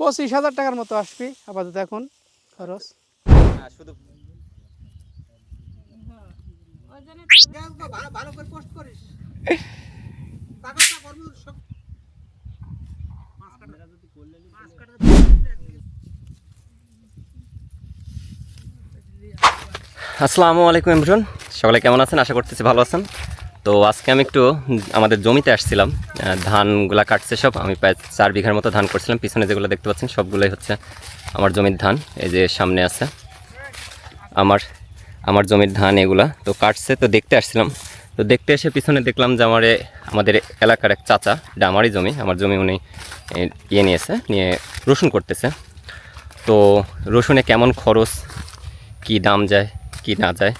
পঁচিশ হাজার টাকার মতো আসবি আপাতত এখন খরচ। করিস আসসালামু আলাইকুম এমরুন সকলে কেমন আছেন? আশা করতেছি ভালো আছেন। তো আজকে আমি একটু আমাদের জমিতে আসছিলাম ধানগুলা কাটছে সব। আমি প্রায় চার বিঘার মতো ধান করছিলাম। পিছনে যেগুলো দেখতে পাচ্ছেন, সবগুলোই হচ্ছে আমার জমির ধান, এই যে সামনে আছে আমার আমার জমির ধান এগুলা। তো কাটছে, তো দেখতে আসছিলাম। তো দেখতে এসে পিছনে দেখলাম যে আমার, আমাদের এলাকার এক চাচা, এটা আমারই জমি, আমার জমি উনি ইয়ে নিয়েছে, নিয়ে রসুন করতেছে। তো রসুনে কেমন খরচ, কি দাম যায়, কি না যায়?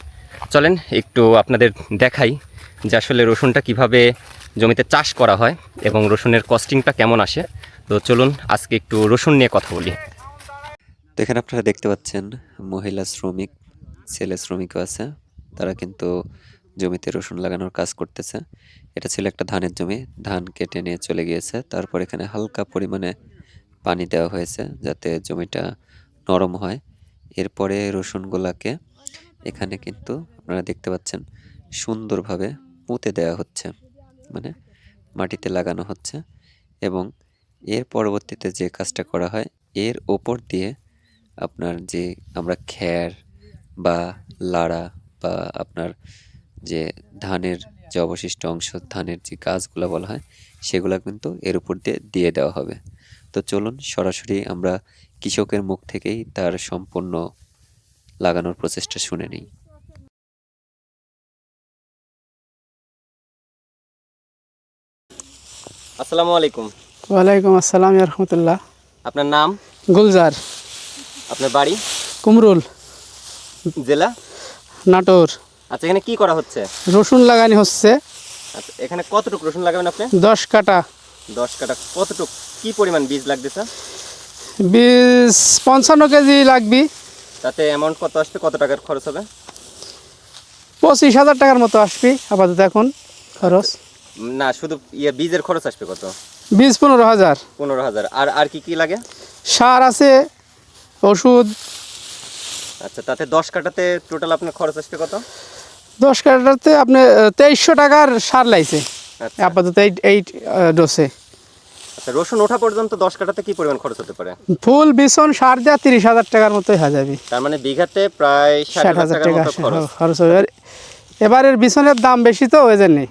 চলেন একটু আপনাদের দেখাই। যে আসলে রসুনটা কীভাবে জমিতে চাষ করা হয় এবং রসুনের কস্টিংটা কেমন আসে। তো চলুন আজকে একটু রসুন নিয়ে কথা বলি। তো এখানে আপনারা দেখতে পাচ্ছেন মহিলা শ্রমিক, ছেলে শ্রমিকও আছে। তারা কিন্তু জমিতে রসুন লাগানোর কাজ করতেছে। এটা ছিল একটা ধানের জমি, ধান কেটে নিয়ে চলে গিয়েছে। তারপর এখানে হালকা পরিমাণে পানি দেওয়া হয়েছে যাতে জমিটা নরম হয়। এরপরে রসুনগুলাকে এখানে কিন্তু আপনারা দেখতে পাচ্ছেন সুন্দরভাবে পুঁতে দেওয়া হচ্ছে মানে মাটিতে লাগানো হচ্ছে এবং এর পরবর্তীতে যে কাজটা করা হয়, এর ওপর দিয়ে আপনার যে আমরা খ্যার বা লাড়া বা আপনার যে ধানের যে অবশিষ্ট অংশ, ধানের যে গাছগুলো বলা হয়, সেগুলো কিন্তু এর উপর দিয়ে দিয়ে দেওয়া হবে। তো চলুন সরাসরি আমরা কৃষকের মুখ থেকেই তার সম্পূর্ণ লাগানোর প্রচেষ্টা শুনে নিই। আসসালামু আলাইকুম। ওয়ালাইকুম আসসালাম রহমতুল্লাহ। আপনার নাম? গুলজার। আপনার বাড়ি? কুমরুল। জেলা? নাটোর। আচ্ছা এখানে কি করা হচ্ছে? রসুন লাগানি হচ্ছে। আচ্ছা এখানে কতটুকু রসুন লাগাবেন আপনি? দশ কাটা। দশ কাটা। কতটুকু? কি পরিমাণ বীজ লাগতেছে বিশ পঞ্চান্ন কেজি লাগবি। তাতে অ্যামাউন্ট কত আসবে? কত টাকার খরচ হবে? পঁচিশ হাজার টাকার মতো আসবি আপাতত এখন খরচ। না শুধু ইয়ে বীজের খরচ আসবে কত? বীজ পনেরো হাজার। পনেরো হাজার। আর আর কি কি লাগে? সার আছে ওষুধ। আচ্ছা তাতে দশ কাটাতে টোটাল আপনার খরচ আসবে কত? দশ কাটাতে আপনি তেইশশো টাকার সার লাইছে আচ্ছা। আপাতত এই এই ডোসে আচ্ছা রসুন ওঠা পর্যন্ত দশ কাটাতে কি পরিমাণ খরচ হতে পারে? ফুল বিছন সার দেওয়া তিরিশ হাজার টাকার মতোই হয়ে যাবে। তার মানে বিঘাতে প্রায় ষাট হাজার টাকা খরচ হবে। এবারের বিছনের দাম বেশি তো ওই জন্যে।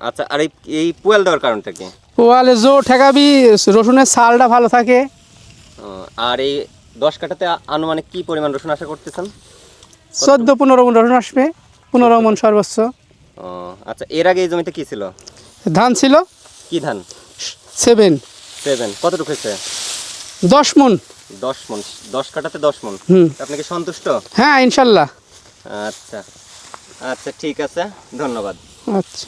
আচ্ছা আর এই পুয়াল দেওয়ার কারণটা কি? পোয়ালে জো ঠেকাবি রসুনের সালটা ভালো থাকে। আর এই দশ কাটাতে আ- আনুমানিক কি পরিমাণ রসুন আশা করতেছেন? চোদ্দ পনেরো মন রসুন আসবে পনেরো মন সর্বোচ্চ। আচ্ছা এর আগে এই জমিতে কি ছিল? ধান ছিল? কি ধান? সেভেন। সেভেন। কতটুকু হয়েছে? দশ মন দশ মন দশ কাটাতে দশ মন আপনি কি সন্তুষ্ট? হ্যাঁ ইনশাল্লাহ। আচ্ছা। আচ্ছা ঠিক আছে ধন্যবাদ। আচ্ছা।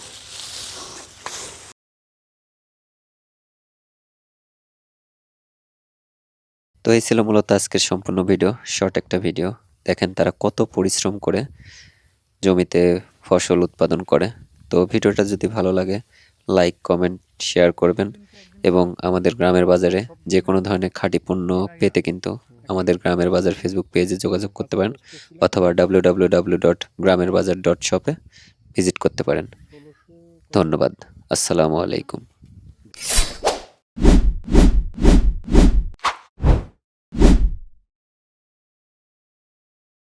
তো এই ছিল মূলত আজকের সম্পূর্ণ ভিডিও শর্ট একটা ভিডিও। দেখেন তারা কত পরিশ্রম করে জমিতে ফসল উৎপাদন করে। তো ভিডিওটা যদি ভালো লাগে লাইক কমেন্ট শেয়ার করবেন এবং আমাদের গ্রামের বাজারে যে কোনো ধরনের খাঁটি পণ্য পেতে কিন্তু আমাদের গ্রামের বাজার ফেসবুক পেজে যোগাযোগ করতে পারেন অথবা ডাব্লিউ ডাব্লিউ ডট গ্রামের বাজার ডট শপে ভিজিট করতে পারেন। ধন্যবাদ। আসসালামু আলাইকুম।